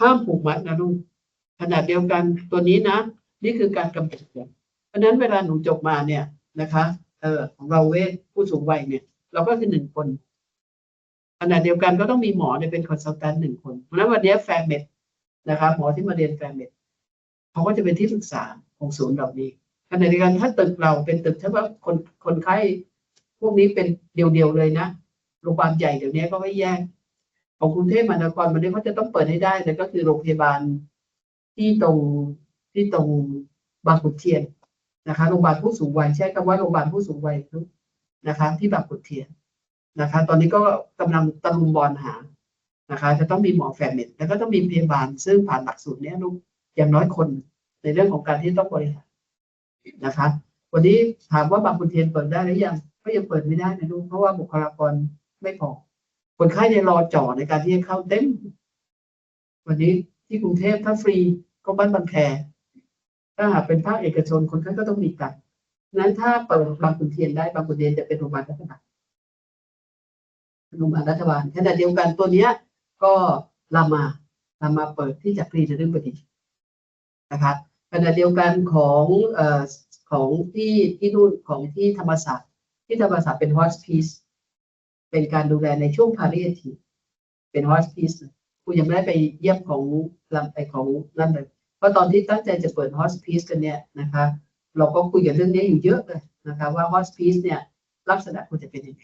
ห้ามผูกมัดนะลูกขนาดเดียวกันตัวนี้นะ นี่คือการกำจัดเพราะฉะนั้นเวลาหนูจบมาเนี่ยนะคะเออของเราเวทผู้สูงวัยเนี่ย เราก็คือหนึ่งคนขณะเดียวกันก็ต้องมีหมอเนี่ยเป็นคอนซัลแทนหนึ่งคนเพราะฉะนั้นวันนี้แฟร์เมดนะคะหมอที่มาเรียนแฟร์เมดเขาก็จะเป็นที่ปรึกษาของศูนย์เหล่านี้ขณะเดียวกันถ้าตึกเราเป็นตึกถ้าว่าคนคนไข้พวกนี้เป็นเดียวๆเลยนะโรงพยาบาลใหญ่เดี๋ยวนี้ก็ไม่แยก ของกรุงเทพมหานครมันนี้เขาจะต้องเปิดให้ได้แต่ก็คือโรงพยาบาลที่ตรงที่ตรงบางขุนเทียนนะคะโรงพยาบาลผู้สูงวัยใช้คำว่าโรงพยาบาลผู้สูงวัยนะคะ ที่บางขุนเทียนนะคะ ตอนนี้ก็กำลังตะลุมบอลหานะคะ จะต้องมีหมอแฟร์เมดแล้วก็ต้องมีพยาบาลซึ่งผ่านหลักสูตรเนี้ยลูกอย่างน้อยคนในเรื่องของการที่ต้องบริหารนะคะ วันนี้ถามว่าบางขุนเทียนเปิดได้หรือยังก็ยังเปิดไม่ได้นะลูกเพราะว่าบุคลากรไม่พอ คนไข้เนี่ยรอจ่อในการที่จะเข้าเต็ม วันนี้ที่กรุงเทพถ้าฟรีก็บ้านบางแคถ้าหากเป็นภาคเอกชนคนไข้ก็ต้องมีกันนั้นถ้าเปิดบางขุนเทียนได้บางขุนเทียนจะเป็นโรงพยาบาลรัฐบาลโรงพยาบาลรัฐบาลขณะเดียวกันตัวเนี้ย ก็รามารามาเปิดที่จักรีนฤบดินทร์นะคะขณะเดียวกันของเอ่อของที่ที่นู่นของที่ธรรมศาสตร์ที่ธรรมศาสตร์เป็น hospice เป็นการดูแลในช่วง palliative เป็น hospice คุณยังไม่ได้ไปเยี่ยมของลำไปของนั่นเลยเพราะตอนที่ตั้งใจจะเปิด hospice กันเนี่ยนะคะ เราก็คุยกันเรื่องนี้อยู่เยอะเลยนะคะว่า hospice เนี่ยลักษณะควรจะเป็นยังไง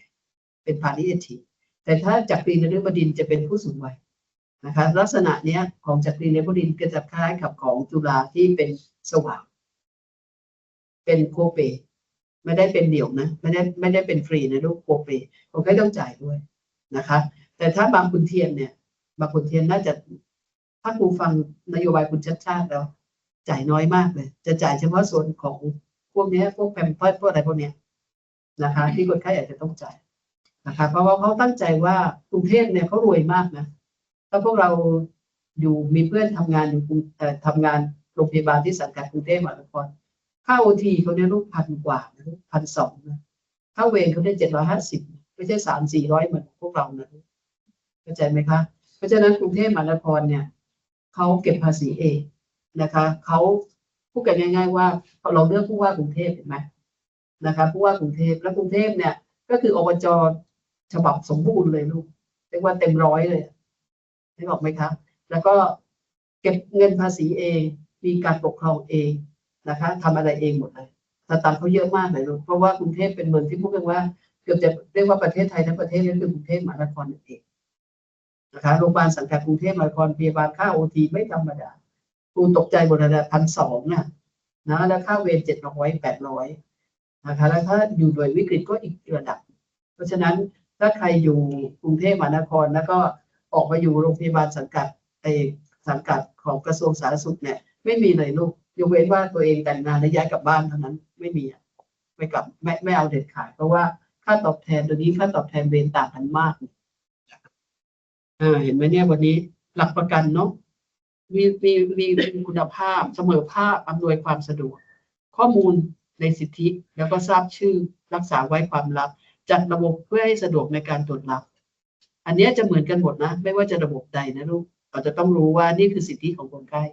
เป็น palliative แต่ถ้าจากรีนฤบดินจะเป็นผู้สูงวัยนะคะลักษณะเนี้ยของจากรีนฤบดินก็จะคล้ายกับของจุฬาที่เป็นสว่าง เป็นโคเป ไม่ได้เป็นเดี่ยวนะ ไม่ได้ไม่ได้เป็นฟรีนะลูกโคเปคนไข้ต้องจ่ายด้วยนะคะ แต่ถ้าบางคุณเทียนเนี่ย บางคุณเทียนน่าจะ ถ้าครูฟังนโยบายคุณชัดชาติแล้ว จ่ายน้อยมากเลย จะจ่ายเฉพาะส่วนของพวกนี้พวกแพมเพิร์สพวกอะไรพวกเนี้ยนะคะ ที่คนไข้อาจจะต้องจ่ายนะคะ เพราะว่าเขาตั้งใจว่ากรุงเทพเนี่ยเขารวยมากนะถ้าพวกเราอยู่มีเพื่อนทำงานอยู่กรุงทำงานโรงพยาบาลที่สังกัดกรุงเทพมหานคร ค่าโอทีเขาเนี่ยลูกพันกว่าพันสองนะค่าเวรเขาได้เจ็ดร้อยห้าสิบไม่ใช่สามสี่ร้อยเหมือนพวกเรานะเข้าใจไหมคะ เพราะฉะนั้นกรุงเทพมหานครเนี่ยเขาเก็บภาษีเองนะคะเขาพูดกันง่าย ๆ ว่าเราเลือกผู้ว่ากรุงเทพเห็นไหมนะคะผู้ว่ากรุงเทพแล้วกรุงเทพเนี่ย ก็คืออบจฉบับสมบูรณ์เลยลูกเรียกว่าเต็มร้อยเลยนึกออกไหมคะ แล้วก็เก็บเงินภาษีเอง มีการปกครองเอง นะคะทำอะไรเองหมดเลยสตางค์เขาเยอะมากเลยลูกเพราะว่ากรุงเทพเป็นเมืองที่พูดกันว่าเกือบจะเรียกว่าประเทศไทยทั้งประเทศนี่คือกรุงเทพมหานครนั่นเองนะคะโรงพยาบาลสังกัดกรุงเทพมหานครพยาบาลค่าโอทีไม่ธรรมดาครูตกใจหมดเลยพันสองน่ะนะแล้วค่าเวรเจ็ดร้อยแปดร้อยนะคะแล้วถ้าอยู่หน่วยวิกฤตก็อีกระดับ เพราะฉะนั้นถ้าใครอยู่กรุงเทพมหานครแล้วก็ออกมาอยู่โรงพยาบาลสังกัดไอสังกัดของกระทรวงสาธารณสุขเนี่ยไม่มีเลยลูก ยกเว้นว่าตัวเองแต่งงานและย้ายกลับบ้านเท่านั้นไม่มีอะไม่กลับไม่ไม่เอาเด็ดขาดเพราะว่าค่าตอบแทนตัวนี้ค่าตอบแทนเวรต่างกันมากอ่าเห็นไหมเนี่ยวันนี้หลักประกันเนาะมีมีมีคุณภาพเสมอภาพอำนวยความสะดวก ข้อมูลในสิทธิแล้วก็ทราบชื่อรักษาไว้ความลับ จัดระบบเพื่อให้สะดวกในการตรวจรับ อันนี้จะเหมือนกันหมดนะ ไม่ว่าจะระบบใดนะลูก เราจะต้องรู้ว่านี่คือสิทธิของคนไข้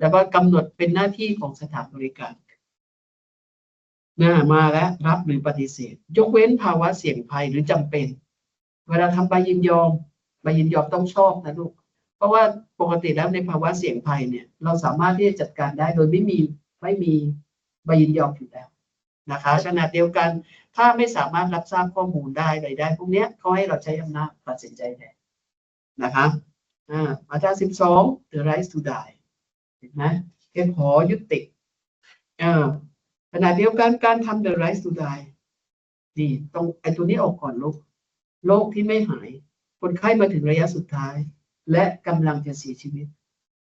แล้วก็กำหนดเป็นหน้าที่ของสถานบริการน่ามาแล้วรับหรือปฏิเสธ ยกเว้นภาวะเสี่ยงภัยหรือจำเป็น เวลาทำใบยินยอมใบยินยอมต้องชอบนะลูก เพราะว่าปกติแล้วในภาวะเสี่ยงภัยเนี่ย เราสามารถที่จะจัดการได้โดยไม่มีไม่มีใบยินยอมอยู่แล้วนะคะขณะเดียวกันถ้าไม่สามารถรับทราบข้อมูลได้ใดได้ พวกนี้เขาให้เราใช้อำนาจตัดสินใจแทนนะคะ อ่ามาตราสิบสอง the right to die เห็นไหมเพียงขอยุติอ่าขณะเดียวกันการทำ the right to die นี่ต้องไอตัวนี้ออกก่อนลูกโรคที่ไม่หาย คนไข้มาถึงระยะสุดท้าย และกำลังจะเสียชีวิต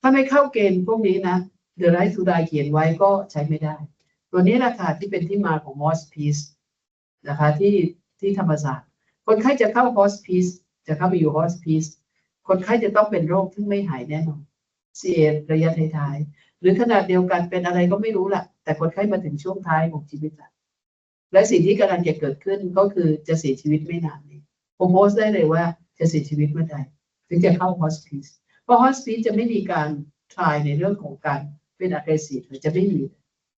ถ้าไม่เข้าเกณฑ์พวกนี้นะ the right to die เขียนไว้ก็ใช้ไม่ได้ ตัวนี้แหละค่ะที่เป็นที่มาของ hospice นะคะที่ที่ธรรมศาสตร์ คนไข้จะเข้า hospice จะเข้าไปอยู่ hospice คนไข้จะต้องเป็นโรคที่ไม่หายแน่นอนเสียระยะท้ายๆหรือขนาดเดียวกันเป็นอะไรก็ไม่รู้แหละแต่คนไข้มาถึงช่วงท้ายของชีวิตแล้วและสิ่งที่กำลังจะเกิดขึ้นก็คือจะเสียชีวิตไม่นานนี้ผมโพสต์ได้เลยว่าจะเสียชีวิตเมื่อใดถึงจะเข้า hospice เพราะ hospice จะไม่มีการ try ในเรื่องของการเป็น aggressive เลยจะไม่มี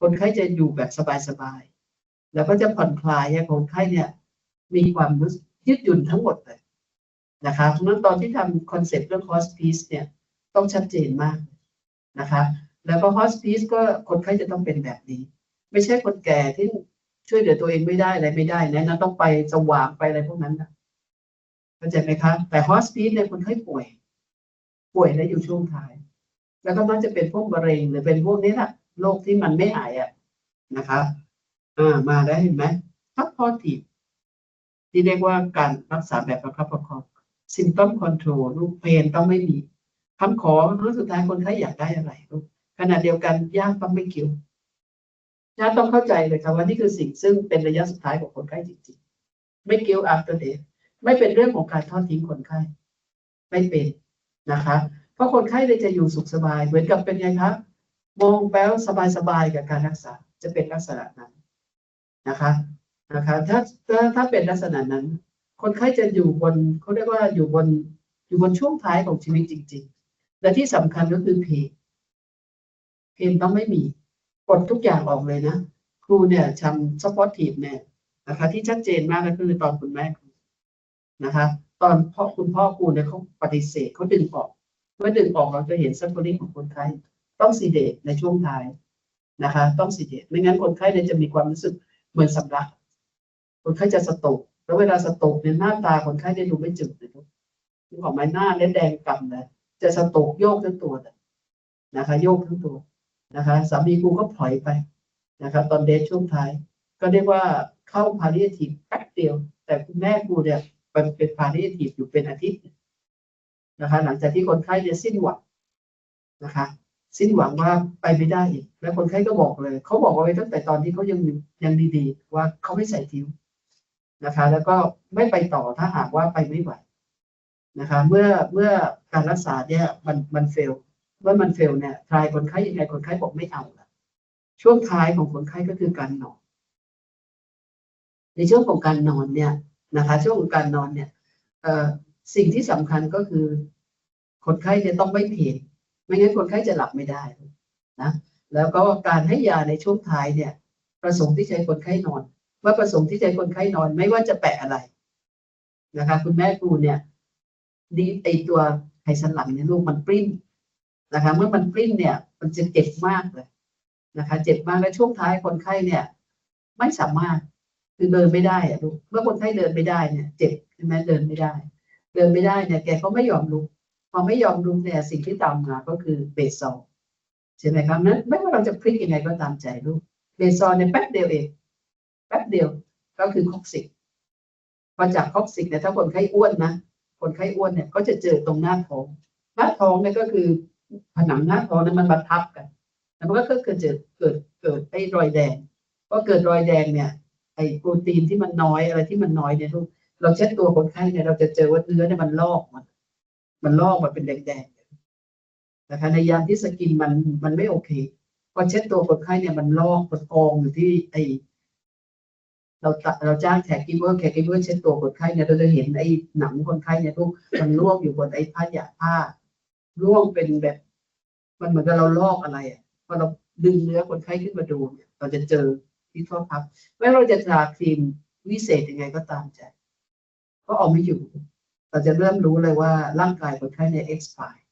คนไข้จะอยู่แบบสบายๆแล้วก็จะผ่อนคลายให้คนไข้เนี่ยมีความรู้สึกยืดหยุ่นทั้งหมดเลย นะคะเราะฉะนั้นตอนที่ทำคอนเซ็ปต์เรื่อง hospice เนี่ยต้องชัดเจนมากนะคะ แล้วก็ hospice ก็คนไข้จะต้องเป็นแบบนี้ ไม่ใช่คนแก่ที่ช่วยเหลือตัวเองไม่ได้อะไรไม่ได้นะนะต้องไปสว่างไปอะไรพวกนั้นนะเข้าใจไหมคะแต่ hospice เนี่ยคนไข้ป่วย ป่วยแล้วอยู่ช่วงท้าย แล้วก็มักจะเป็นพวกมะเร็งหรือเป็นพวกนี้แหละโรคที่มันไม่หายอะนะคะอ่ามาได้วเห็นไหมซัพพอร์ตีที่เรียกว่าการรักษาแบบประคับประคอง ซิมตอมคอนโทรลลูกเพนต้องไม่มีคำขอรั้สุดท้ายคนไข้อยากได้อะไรลูกขณะเดียวกันญาติต้องไม่เกี่ยวญาติต้องเข้าใจเลยครับว่านี่คือสิ่งซึ่งเป็นระยะสุดท้ายของคนไข้จริงๆ ไม่เกี่ยว after death ไม่เป็นเรื่องของการทอดทิ้งคนไข้ ไม่เป็นนะคะ เพราะคนไข้เลยจะอยู่สุขสบาย เหมือนกับเป็นไงครับมองแป้วสบายๆกับการรักษาจะเป็นลักษณะนั้นนะคะนะคะ ถ้าถ้าถ้าเป็นลักษณะนั้น คนไข้จะอยู่บนเขาเรียกว่าอยู่บนอยู่บนช่วงท้ายของชีวิตจริง ๆ และที่สำคัญก็คือเพลงเพลงต้องไม่มีกดทุกอย่างออกเลยนะครูเนี่ยทำซัพพอร์ตทีมเนี่ยนะคะ ที่ชัดเจนมากก็คือตอนคุณแม่ครูนะคะ ตอนพ่อคุณพ่อครูเนี่ยเขาปฏิเสธเขาดึงออกเมื่อดึงออกเราจะเห็นซัพพอร์ตของคนไข้ต้องซีเดตในช่วงท้ายนะคะ ต้องซีเดตไม่งั้นคนไข้เนี่ยจะมีความรู้สึกเหมือนสำลักคนไข้จะสตก แล้วเวลาสตกเนี่ยหน้าตาคนไข้จะดูไม่จืดเลยทุกนึกออกไหมหน้าเนี่ยแดงกำเลยจะสตกโยกทั้งตัวนะคะ โยกทั้งตัวนะคะสามีครูก็ถอยไปนะคะตอนเดทช่วงท้าย ก็เรียกว่าเข้าพาริเอทีฟแป๊บเดียว แต่คุณแม่ครูเนี่ยเป็นเป็นพาริเอทีฟอยู่เป็นอาทิตย์นะคะ หลังจากที่คนไข้เนี่ยสิ้นหวังนะคะ สิ้นหวังว่าไปไม่ได้อีก แล้วคนไข้ก็บอกเลย เขาบอกเอาไว้ตั้งแต่ตอนที่เขายังยังดีๆ ว่าเขาไม่ใส่ทิ้ว นะคะ แล้วก็ไม่ไปต่อถ้าหากว่าไปไม่ไหวนะคะ เมื่อเมื่อการรักษาเนี่ยมันมันเฟลเมื่อมันเฟลเนี่ยทายคนไข้ยังไงคนไข้บอกไม่เอาละช่วงท้ายของคนไข้ก็คือการนอน ในช่วงของการนอนเนี่ยนะคะ ช่วงของการนอนเนี่ยสิ่งที่สำคัญก็คือ คนไข้เนี่ยต้องไม่เพลนไม่งั้นคนไข้จะหลับไม่ได้นะแล้วก็การให้ยาในช่วงท้ายเนี่ย ประสงค์ที่ใช้คนไข้นอน เมื่อประสงค์ที่ใช้คนไข้นอนไม่ว่าจะแปะอะไรนะคะ คุณแม่ครูเนี่ยดีไอตัวไขสันหลังเนี่ยลูกมันปริ้นนะคะ เมื่อมันปริ้นเนี่ย มันจะเจ็บมากเลยนะคะ เจ็บมากและช่วงท้ายคนไข้เนี่ย ไม่สามารถคือเดินไม่ได้อะลูกเมื่อคนไข้เดินไม่ได้เนี่ย เจ็บใช่ไหมเดินไม่ได้ เดินไม่ได้เนี่ย แกก็ไม่ยอมลุกพอไม่ยอมลุกเนี่ยสิ่งที่ตามมาก็คือเบสซอลใช่ไหมครับนั้นไม่ว่าเราจะพลิกยังไงก็ตามใจลูกเบสซอลเนี่ยแป๊บเดียวเอง ป๊บเดียวก็คือคอกซิกพอจากคอกซิกเนี่ยถ้าคนไข้อ้วนนะคนไข้อ้วนเนี่ยก็จะเจอตรงหน้าท้องหน้าท้องเนี่ยก็คือผนังหน้าท้องนั้นมันบรรทับกันแล้วมันก็เกิดเกิดเกิดเกิดไอ้รอยแดงก็เกิดรอยแดงเนี่ยไอ้โปรตีนที่มันน้อยอะไรที่มันน้อยเนี่ยลูกเราเช็ดตัวคนไข้เนี่ยเราจะเจอว่าเนื้อเนี่ยมันลอกมันมันลอกมาเป็นแดงๆนะคะในยามที่สกินมันมันไม่โอเคพอเช็ดตัวคนไข้เนี่ยมันลอกมันกองอยู่ที่ไอ เราเราจ้างแขกกิเวอร์แขกกิเวอร์เช็ดตัวคนไข้เนี่ยเราจะเห็นไอ้หนังคนไข้เนี่ยทุกมันร่วงอยู่บนไอ้ผ้าหยาผ้าร่วงเป็นแบบ มันเหมือนกับเราลอกอะไรอะพอเราดึงเนื้อคนไข้ขึ้นมาดูเนี่ย เราจะเจอที่ท่อพับไม่ว่าเราจะทาครีมวิเศษยังไงก็ตามใจก็เอาไม่อยู่ เราจะเริ่มรู้เลยว่าร่างกายคนไข้เนี่ย expire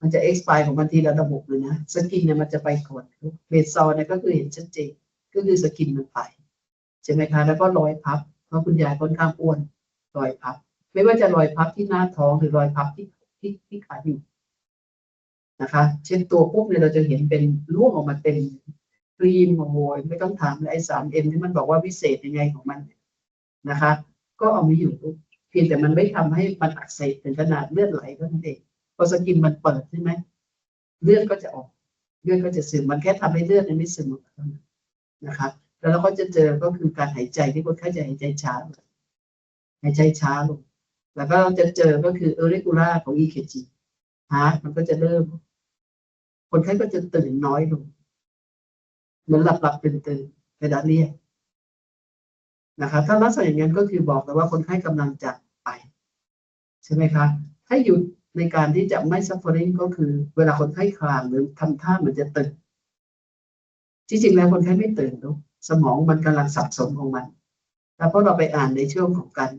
มันจะ expire ของมันทีละระบบเลยนะสกินเนี่ยมันจะไปก่อนเบสซอลเนี่ยก็คือเห็นชัดเจนก็คือสกินมันไป ใช่ไหมคะแล้วก็รอยพับ เพราะคุณยายค่อนข้างอ้วนรอยพับ ไม่ว่าจะรอยพับที่หน้าท้องหรือรอยพับที่ที่ที่ขาอยู่นะคะ เช่นตัวปุ๊บเนี่ยเราจะเห็นเป็นร่วงออกมาเต็มครีมโอ้โหไม่ต้องถามเลยไอ้สามเอ็มที่มันบอกว่าวิเศษยังไงของมันนะคะ ก็เอาไม่อยู่เพียงแต่มันไม่ทำให้มันอักเสบถึงขนาดเลือดไหลก็นั่นเองพอสกินมันเปิดใช่ไหมเลือดก็จะออก เลือดก็จะซึมมันแค่ทำให้เลือดมันไม่ซึมออกเท่านั้นนะคะ แล้วเราก็จะเจอก็คือการหายใจที่คนไข้จะหายใจช้าหายใจช้าลงแล้วก็จะเจอก็คือเอริกูล่าของ EKG ฮาร์ดมันก็จะเริ่ม คนไข้ก็จะตื่นน้อยลงเหมือนหลับหลับตื่นตื่นเวลาเรียกนะคะถ้าลักษณะอย่างนั้นก็คือบอกแล้วว่าคนไข้กำลังจะไป ใช่ไหมคะถ้หยุดในการที่จะไม่ suffering ก็คือ เวลาคนไข้คลางหรือทำท่าเหมือนจะตื่น ที่จริงแล้วคนไข้ไม่ตื่นลูก สมองมันกำลังสับสนของมันแล้วพอเราไปอ่านในช่วงของการ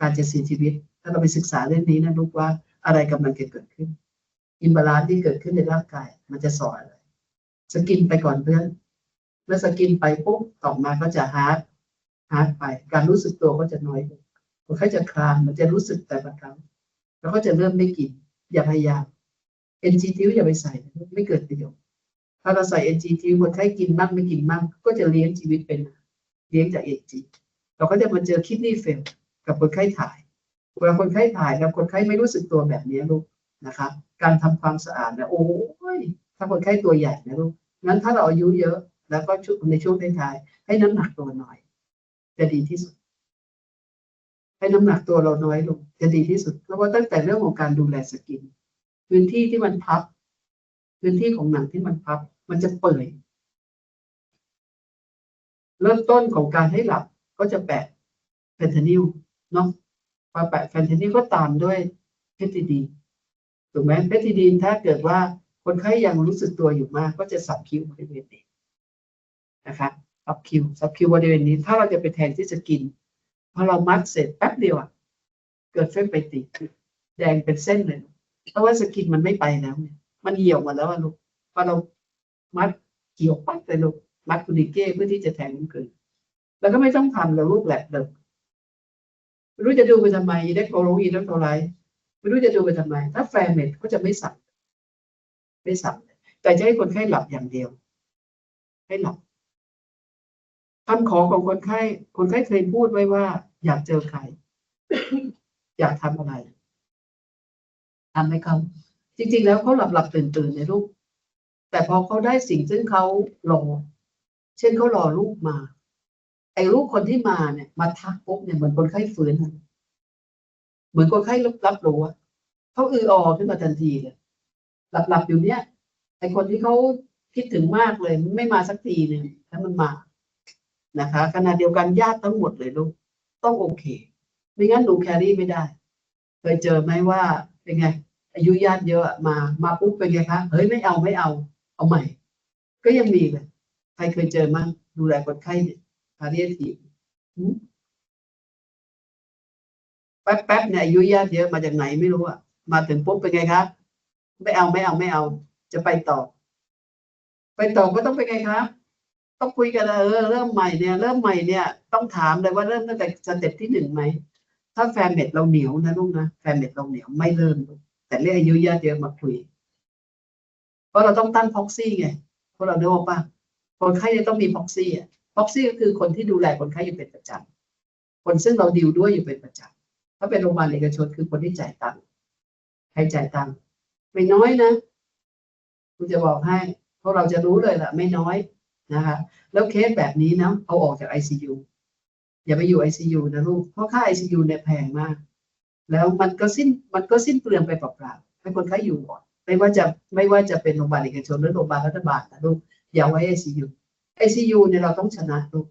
การจะเสียชีวิต ถ้าเราไปศึกษาเรื่องนี้นะลูกว่าอะไรกำลังเกิดขึ้น อินบาลานซ์ที่เกิดขึ้นในร่างกาย มันจะสอนอะไร สกินไปก่อนเพื่อนเมื่อสกินไปปุ๊บต่อมาก็จะฮาร์ดฮาร์ดไป การรู้สึกตัวก็จะน้อยลงคนไข้จะคลานมันจะรู้สึกแต่บางครั้งแล้วก็จะเริ่มไม่กินอย่าพยายาม NGT อย่าไปใส่ไม่เกิดประโยชน์ ถ้าเราใส่ NGT คนไข้กินมากไม่กินมากก็จะเลี้ยงชีวิตเป็น เลี้ยงจาก NG เราก็จะมาเจอคิดนี่เฟลกับคนไข้ถ่าย เวลาคนไข้ถ่ายแล้วคนไข้ไม่รู้สึกตัวแบบนี้ลูกนะคะการทำความสะอาดนะโอ้ยถ้าคนไข้ตัวใหญ่นะลูกงั้นถ้าเราอายุเยอะ แล้วก็ในช่วงท้ายๆให้น้ำหนักตัวน้อย จะดีที่สุด ให้น้ำหนักตัวเราน้อยลงจะดีที่สุด เพราะว่าตั้งแต่เรื่องของการดูแลสกิน พื้นที่ที่มันพับ พื้นที่ของหนังที่มันพับ มันจะเปื่อยเริ่มต้นของการให้หลับก็จะแปะแฟนเทนิลเนาะพอแปะแฟนเทนิลก็ตามด้วยเพทิดีถูกไหมเพทิดีถ้าเกิดว่าคนไข้ยังรู้สึกตัวอยู่มาก ก็จะสับคิ้วบริเวณนี้นะคะสับคิ้วสับคิ้วบริเวณนี้ ถ้าเราจะไปแทนที่จะกินพอเรามัดเสร็จแป๊บเดียวอะเกิดเฟ้นไปติดแดงเป็นเส้นเลยเพราะว่าสกินมันไม่ไปแล้วเนี่ย มันเหี่ยวหมาแล้วลูกพอเรามัดเกี่ยวปั๊บเลยลูกมัดคุณิเก้เพื่อที่จะแทงมันคืนแล้วก็ไม่ต้องทำแล้วลูกแหลกเดิมไม่รู้จะดูไปทำไมได้โปรโลอีแล้วโทรไลไม่รู้จะดูไปทำไม ถ้าแฟร์เมดก็จะไม่สั่งไม่สั่งแต่จะให้คนไข้หลับอย่างเดียว ให้หลับคำขอของคนไข้ คนไข้เคยพูดไว้ว่า อยากเจอใคร อยากทำอะไรทำให้เขา จริง ๆ แล้วเขาหลับหลับตื่นตื่นในลูก แต่พอเขาได้สิ่งซึ่งเขารอ เช่นเขารอลูกมา ไอ้ลูกคนที่มาเนี่ย มาทักปุ๊บเนี่ยเหมือนคนไข้ฟื้นเหมือนคนไข้รับรับรู้ว่าเขาอืออขึ้นมาทันทีเลยหลับหลับอยู่เนี่ยไอ้คนที่เขาคิดถึงมากเลยไม่มาสักทีหนึ่งแล้วมันมานะคะขณะเดียวกันญาติทั้งหมดเลยลูกต้องโอเค ไม่งั้นหนูแครี่ไม่ได้ เคยเจอไหมว่าเป็นไง อายุญาติเยอะมามาปุ๊บเป็นไงคะเฮ้ยไม่เอาไม่เอา เอาใหม่ ก็ยังมีเลยใครเคยเจอมั้งดูแลคนไข้พาเรียทีแป๊บแป๊บเนี่ยอายุญาติเยอะมาจากไหนไม่รู้อะมาถึงปุ๊บเป็นไงครับไม่เอาไม่เอาไม่เอา จะไปต่อ ไปต่อก็ต้องเป็นไงครับต้องคุยกันเออเริ่มใหม่เนี่ยเริ่มใหม่เนี่ย ต้องถามเลยว่าเริ่มตั้งแต่สเต็ปที่หนึ่งไหมถ้าแฟนเม็ดเราเหนียวนะลูกนะแฟนเม็ดเราเหนียวไม่เริ่ม แต่เรียกอายุญาติเยอะมาคุย เพราะเราต้องตั้งพ็อกซี่ไงเพราะเราเนื้อป่ะคนไข้จะต้องมีพ็อกซี่อะพ็อกซี่ก็คือคนที่ดูแลคนไข้อยู่เป็นประจำคนซึ่งเราดิวด้วยอยู่เป็นประจำถ้าเป็นโรงพยาบาลเอกชนคือคนที่จ่ายตังค์ใครจ่ายตังค์ไม่น้อยนะคุณจะบอกให้เพราะเราจะรู้เลยแหละไม่น้อยนะคะแล้วเคสแบบนี้นะเอาออกจาก ICU อย่าไปอยู่ ICU นะลูกเพราะค่า ICU เนี่ยแพงมาก แล้วมันก็สิ้นมันก็สิ้นเปลืองไปเปล่าๆให้คนไข้อยู่ก่อนไม่ว่าจะไม่ว่าจะเป็นโรงพยาบาลเอกชนหรือโรงพยาบาลรัฐบาลนะลูกอย่าไว้ ICU ICU เนี่ยเราต้องชนะลูก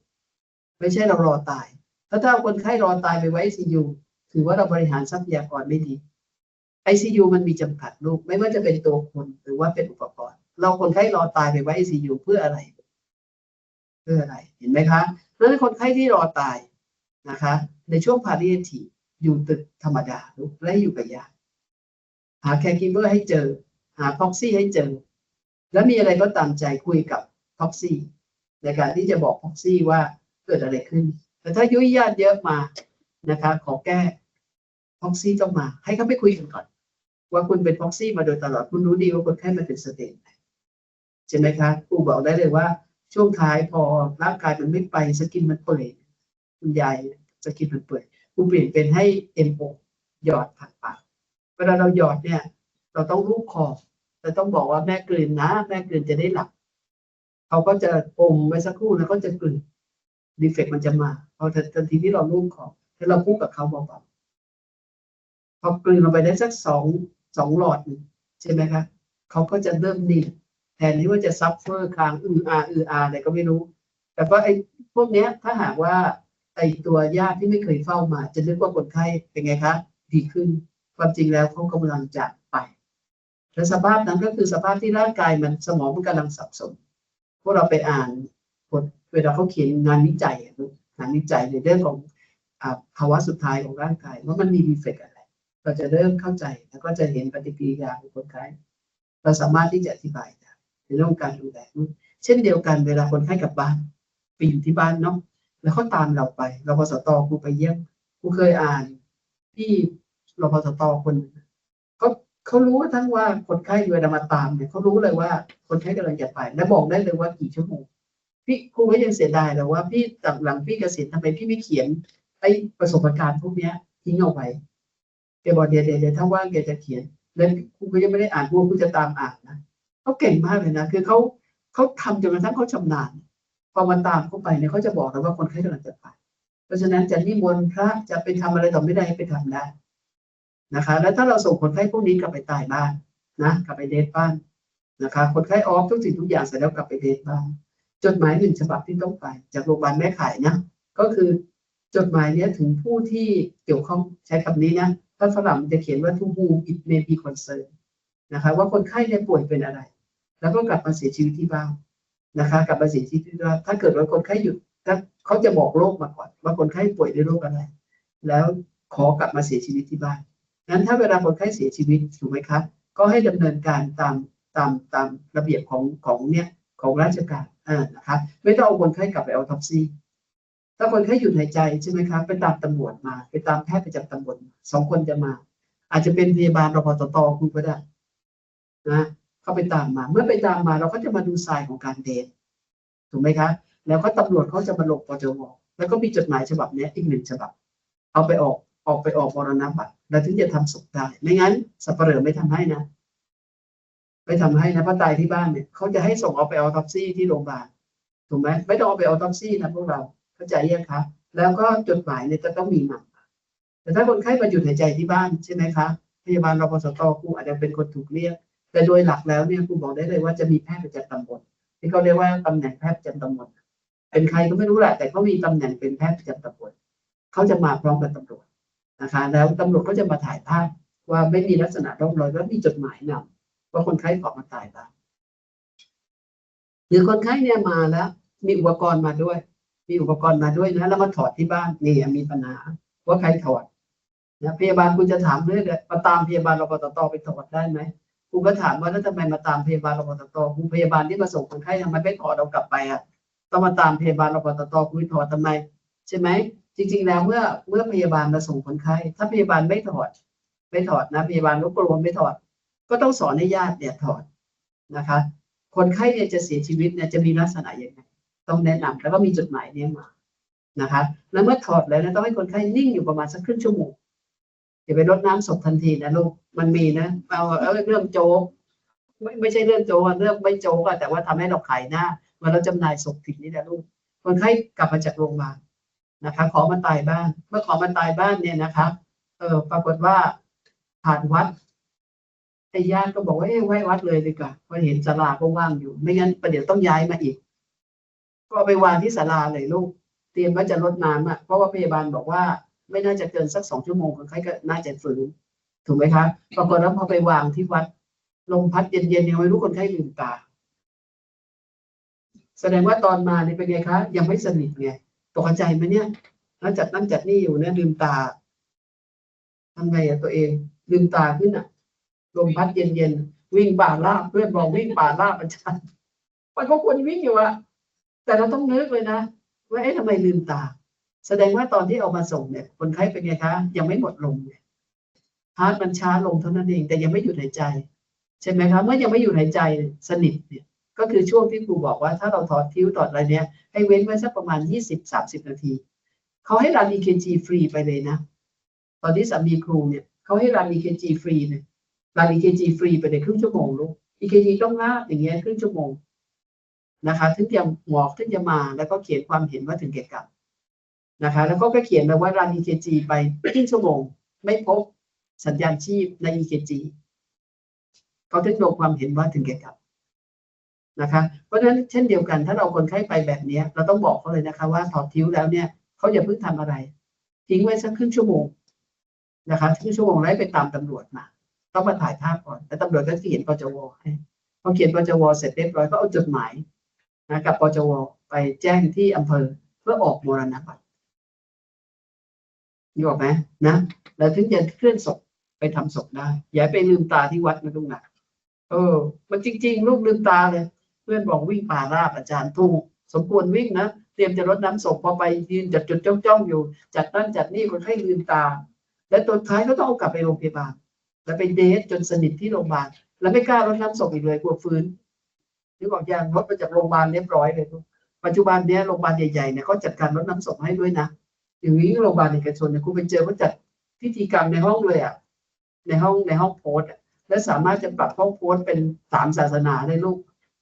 ไม่ใช่เรารอตายถ้าถ้าคนไข้รอตายไปไว้ ICU ถือว่าเราบริหารทรัพยากรไม่ดี ICU มันมีจำกัดลูกไม่ว่าจะเป็นตัวคนหรือว่าเป็นอุปกรณ์ เราคนไข้รอตายไปไว้ ICU เพื่ออะไร เพื่ออะไรเห็นไหมคะเพราะนั้นคนไข้ที่รอตายนะคะ ในช่วงพาริเอที อยู่ตึกธรรมดาลูกและอยู่กับญาติหาแคร์กิเบอร์ให้เจอ หาพ็อกซี่ให้เจอ แล้วมีอะไรก็ตามใจคุยกับพ็อกซี่ในการที่จะบอกพ็อกซี่ว่าเกิดอะไรขึ้น แต่ถ้ายุ่ยญาติเยอะมานะคะขอแก้พ็อกซี่ต้องมา ให้เขาไปคุยกันก่อน ว่าคุณเป็นพ็อกซี่มาโดยตลอดคุณรู้ดีว่าคนไข้มันเป็นสเตจไหนใช่ไหมคะครูบอกได้เลยว่า ช่วงท้ายพอร่างกายมันไม่ไปสกินมันเปื่อยคุณยายสกินมันเปื่อย รูเปลี่ยนเป็นให้เอ็นโอหยอดผ่านปากเวลาเราหยอดเนี่ย เราต้องรูปคอแต่ต้องบอกว่าแม่กลืนนะ แม่กลืนจะได้หลับเขาก็จะอมไว้สักครู่แล้วก็จะกลืนดีเฟกมันจะมาพอทันทีที่เราลูบคอแล้วเราพูดกับเขาเบาๆพอกลืนลงไปได้สักสองสองหลอดใช่ไหมคะเขาก็จะเริ่มนิ่งแทนที่ว่าจะซับเฟอร์คางอืออาอืออาอะไรก็ไม่รู้ แต่ว่าไอ้พวกเนี้ยถ้าหากว่า ไอตัวญาติที่ไม่เคยเฝ้ามา จะนึกว่าคนไข้เป็นไงคะดีขึ้น ความจริงแล้วเขากำลังจะไป และสภาพนั้นก็คือสภาพที่ร่างกายมันสมองมันกำลังสับสนพวกเราไปอ่านบทเวลาเขาเขียนงานวิจัยงานวิจัยในเรื่องของอภาวะสุดท้ายของร่างกายว่ามันมีดีเฟกอะไร เราจะเริ่มเข้าใจแล้วก็จะเห็นปฏิกิริยาของคนไข้เราสามารถที่จะอธิบายได้ในเรื่องของการดูแลลูกเช่นเดียวกันเวลาคนไข้กลับบ้านไปอยู่ที่บ้านเนาะ แล้วเขาตามเราไปรพสตครูไปเยี่ยมครูเคยอ่านที่รพสตคนหนึ่งเขาเขารู้ทั้งว่าคนไข้เวลามาตามเนี่ยเขารู้เลยว่าคนไข้กำลังจะไปและบอกได้เลยว่ากี่ชั่วโมงพี่ครูก็ยังเสียดายเลยว่าพี่หลังหลังพี่เกษียณทำไมพี่ไม่เขียนไอ้ประสบการณ์พวกเนี้ยทิ้งเอาไว้แกบอกเดี๋ยวเดี๋ยวเดี๋ยวถ้าว่างแกจะเขียน แล้วครูก็ยังไม่ได้อ่านครูครูจะตามอ่านนะเขาเก่งมากเลยนะคือเขาเขาทำจนกระทั่งเขาชำนาญ พอมาตามเข้าไปเนี่ยเขาจะบอกแล้วว่าคนไข้กำลังจะไปเพราะฉะนั้นจะนิมนต์พระจะไปทำอะไรต่อไม่ได้ไปทำได้นะคะ แล้วถ้าเราส่งคนไข้พวกนี้กลับไปตายบ้านนะกลับไปเดทบ้านนะคะ คนไข้ออฟทุกสิ่งทุกอย่างเสร็จแล้วกลับไปเดทบ้านจดหมายหนึ่งฉบับที่ต้องไป จากโรงพยาบาลแม่ขายนะก็คือจดหมายเนี้ยถึงผู้ที่เกี่ยวข้องใช้คำนี้นะถ้าฝรั่งจะเขียนว่า to whom it may be concern นะคะว่าคนไข้เนี่ยป่วยเป็นอะไร แล้วก็กลับมาเสียชีวิตที่บ้าน นะคะกลับมาเสียชีวิตที่บ้าถ้าเกิดว่าคนไข้หยุดถ้าเขาจะบอกโรคมาก่อน ว่าคนไข้ป่วยด้วยโรคอะไร แล้วขอกลับมาเสียชีวิตที่บ้านงั้นถ้าเวลาคนไข้เสียชีวิตถูกไหมคะก็ให้ดำเนินการตามตามตามระเบียบของของเนี่ยของราชการอ่านะคะไม่ต้องเอาคนไข้กลับไปเอาท็อปซี่ถ้าคนไข้หยุดหายใจใช่ไหมครับไปตามตำรวจมา ไปตามแพทย์ประจำตำบลมาสองคนจะมา อาจจะเป็นพยาบาลรพตตคุณก็ได้นะ เขาไปตามมา เมื่อไปตามมาเราก็จะมาดูทรายของการเดทถูกไหมคะ แล้วก็ตำรวจเขาจะมาลงปจวแล้วก็มีจดหมายฉบับนี้อีกหนึ่งฉบับ เอาไปออกออกไปออกมรณบัตรแล้วถึงจะทำศพได้ ไม่งั้นสับเปลือไม่ทำให้นะไม่ทำให้นะพราะตายที่บ้านเนี่ยเขาจะให้ส่งเอาไปออทอปซี่ที่โรงพยาบาลถูกไหมไม่ต้องเอาไปออทอปซี่นะพวกเราเข้าใจยังคะแล้วก็จดหมายเนี่ยจะต้องมีมาแต่ถ้าคนไข้มาหยุดหายใจที่บ้านใช่ไหมคะพยาบาลรพสตครูอาจจะเป็นคนถูกเรียก แต่โดยหลักแล้วเนี่ยครูบอกได้เลยว่าจะมีแพทย์ประจำตำบลที่เขาเรียกว่าตำแหน่งแพทย์ประจำตำบลเป็นใครก็ไม่รู้แหละแต่เขามีตำแหน่งเป็นแพทย์ประจำตำบลเขาจะมาพร้อมกับตำรวจนะคะแล้วตำรวจก็จะมาถ่ายภาพว่าไม่มีลักษณะร่องรอยแล้วมีจดหมายนำว่าคนไข้ขอมาตายบ้างหรือคนไข้เนี่ยมาแล้ว มีอุปกรณ์มาด้วย มีอุปกรณ์มาด้วยนะแล้วมาถอดที่บ้านนี่มีปัญหาว่าใครถอดนะพยาบาลคุณจะถามเรื่องมาตามพยาบาลรปตตไปถอดได้ไหม คุณก็ถามว่าแล้วทำไมมาตามพยาบาลรปตตคุณพยาบาลที่มาส่งคนไข้ทำไมไม่ถอดเรากลับไปอะต้องมาตามพยาบาลรปตตคุณถอดทำไม ใช่ไหมจริง ๆ แล้วเมื่อเมื่อพยาบาลมาส่งคนไข้ ถ้าพยาบาลไม่ถอด ไม่ถอดนะ พยาบาลก็กลัวไม่ถอด ก็ต้องสอนให้ญาติเนี่ยถอดนะคะ คนไข้เนี่ยจะเสียชีวิตเนี่ยจะมีลักษณะยังไงต้องแนะนำแล้วก็มีจดหมายเนี่ยมานะคะ แล้วเมื่อถอดแล้วนะต้องให้คนไข้นิ่งอยู่ประมาณสักครึ่งชั่วโมง อย่าไปรดน้ำศพทันทีนะลูกมันมีนะเอาเรื่องโจ๊กไม่ไม่ใช่เรื่องโจ๊กเรื่องไม่โจ๊กอะแต่ว่าทำให้เราขายหน้าเมื่อเราจำหน่ายศพผิดนี่นะลูกคนไข้กลับมาจากโรงพยาบาลนะคะ ขอมาตายบ้าน เมื่อขอมาตายบ้านเนี่ยนะคะเออปรากฏว่าผ่านวัดไอ้ญาติก็บอกว่าเอ้ไว้วัดเลยดีกว่าเพราะเห็นศาลาก็ว่างอยู่ ไม่งั้นประเดี๋ยวต้องย้ายมาอีก ก็ไปวางที่ศาลาเลยลูก เตรียมว่าจะลดน้ำอะเพราะว่าพยาบาลบอกว่า ไม่น่าจะเกินสักสองชั่วโมงคนไข้ก็น่าจะฝืนถูกไหมคะปรากฏว่าพอไปวางที่วัดลมพัดเย็นๆยังไม่รู้คนไข้ลืมตา แสดงว่าตอนมาเนี่ยเป็นไงคะ ยังไม่สนิทไงตกใจไหมเนี่ยแล้วจัดนั่นจัดนี่อยู่เนี่ยลืมตาทำไงอะตัวเอง ลืมตาขึ้นอะลมพัดเย็นๆวิ่งป่าลาบเพื่อนบอกวิ่งป่าลาบอาจารย์มันก็ควรวิ่งอยู่อะแต่เราต้องนึกเลยนะว่าเอ๊ะทำไมลืมตา แสดงว่าตอนที่เอามาส่งเนี่ยคนไข้เป็นไงคะยังไม่หมดลมเนี่ยฮาร์ดมันช้าลงเท่านั้นเอง แต่ยังไม่หยุดหายใจ ใช่ไหมคะเมื่อยังไม่หยุดหายใจสนิทเนี่ยก็คือช่วงที่ครูบอกว่าถ้าเราถอดทิ้วถอดอะไรเนี่ยให้เว้นไว้สักประมาณยี่สิบสามสิบนาทีเขาให้รัน EKG ฟรีไปเลยนะ ตอนที่สามีครูเนี่ยเขาให้รัน EKG ฟรีเนี่ยรัน EKG ฟรีไปเลยครึ่งชั่วโมงลูก EKG ต้องลาดอย่างเงี้ยครึ่งชั่วโมงนะคะถึงจะหมอกถึงจะมาแล้วก็เขียนความเห็นว่าถึงแก่กรรม นะคะแล้วก็เขียนไปว่ารัน EKG ไปครึ่งชั่วโมง ไม่พบสัญญาณชีพใน EKG เขาถึงลงความเห็นว่าถึงแก่กรรมนะคะเพราะฉะนั้นเช่นเดียวกัน ถ้าเราคนไข้ไปแบบนี้เราต้องบอกเขาเลยนะคะ ว่าถอดทิ้วแล้วเนี่ยเขาอย่าเพิ่งทำอะไร ทิ้งไว้สักครึ่งชั่วโมงนะคะครึ่งชั่วโมงแล้วไปตามตำรวจมาต้องมาถ่ายภาพก่อนแล้วตำรวจก็เขียนปจวให้พอเขียนปจวเสร็จเรียบร้อยก็เอาจดหมายนะกับปจวไปแจ้งที่อำเภอเพื่อออกมรณบัตร นี่บอกไหมนะแล้วถึงจะเคลื่อนศพไปทำศพได้ อย่าไปลืมตาที่วัดนะลูกนะเออ มันจริง ๆ ลูกลืมตาเลย เพื่อนบอกวิ่งป่าราบอาจารย์ถูกสมควรวิ่งนะเตรียมจะรดน้ำศพพอไปยืนจัดจุดจ้องจ้องอยู่ จัดนั่นจัดนี่คนให้ลืมตา และตัวท้ายก็ต้องเอากลับไปโรงพยาบาล แล้วไปเดทจนสนิทที่โรงพยาบาลแล้วไม่กล้ารดน้ำศพอีกเลยกลัวฟื้นนึกออกยังรถมาจากโรงพยาบาลเรียบร้อยเลยลูกปัจจุบันเนี้ยโรงพยาบาลใหญ่ๆเนี่ยเขาจัดการรดน้ำศพให้ด้วยนะ อย่างนี้โรงพยาบาลเอกชนเนี่ยคุณไปเจอเขาจัดพิธีกรรมในห้องเลยอะในห้องในห้องโพสต์และสามารถจะปรับห้องโพสต์เป็นสามศาสนาได้ลูก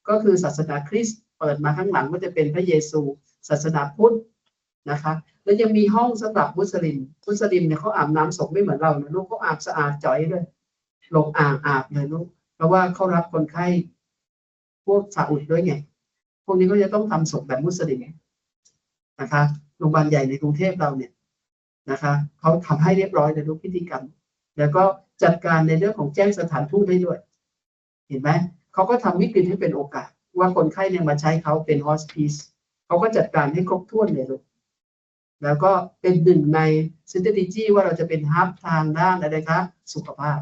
ก็คือศาสนาคริสต์เปิดมาข้างหลังก็จะเป็นพระเยซู ศาสนาพุทธนะคะแล้วยังมีห้องสำหรับมุสลิม มุสลิมเนี่ยเขาอาบน้ำศพไม่เหมือนเรานะลูกเขาอาบสะอาดจ่อยเลยลงอ่างอาบเลยลูกเพราะว่าเขารับคนไข้พวกซาอุดด้วยไง พวกนี้ก็จะต้องทำศพแบบมุสลิมนะคะ โรงพยาบาลใหญ่ในกรุงเทพเราเนี่ยนะคะเขาทำให้เรียบร้อยเลยทุกพิธีกรรม แล้วก็จัดการในเรื่องของแจ้งสถานทูตให้ด้วย เห็นไหมเขาก็ทำวิกฤตให้เป็นโอกาส ว่าคนไข้เนี่ยมาใช้เขาเป็น hospice เขาก็จัดการให้ครบถ้วนเลยลูกแล้วก็เป็นหนึ่งใน strategy ว่าเราจะเป็นฮับทางด้านอะไรคะสุขภาพ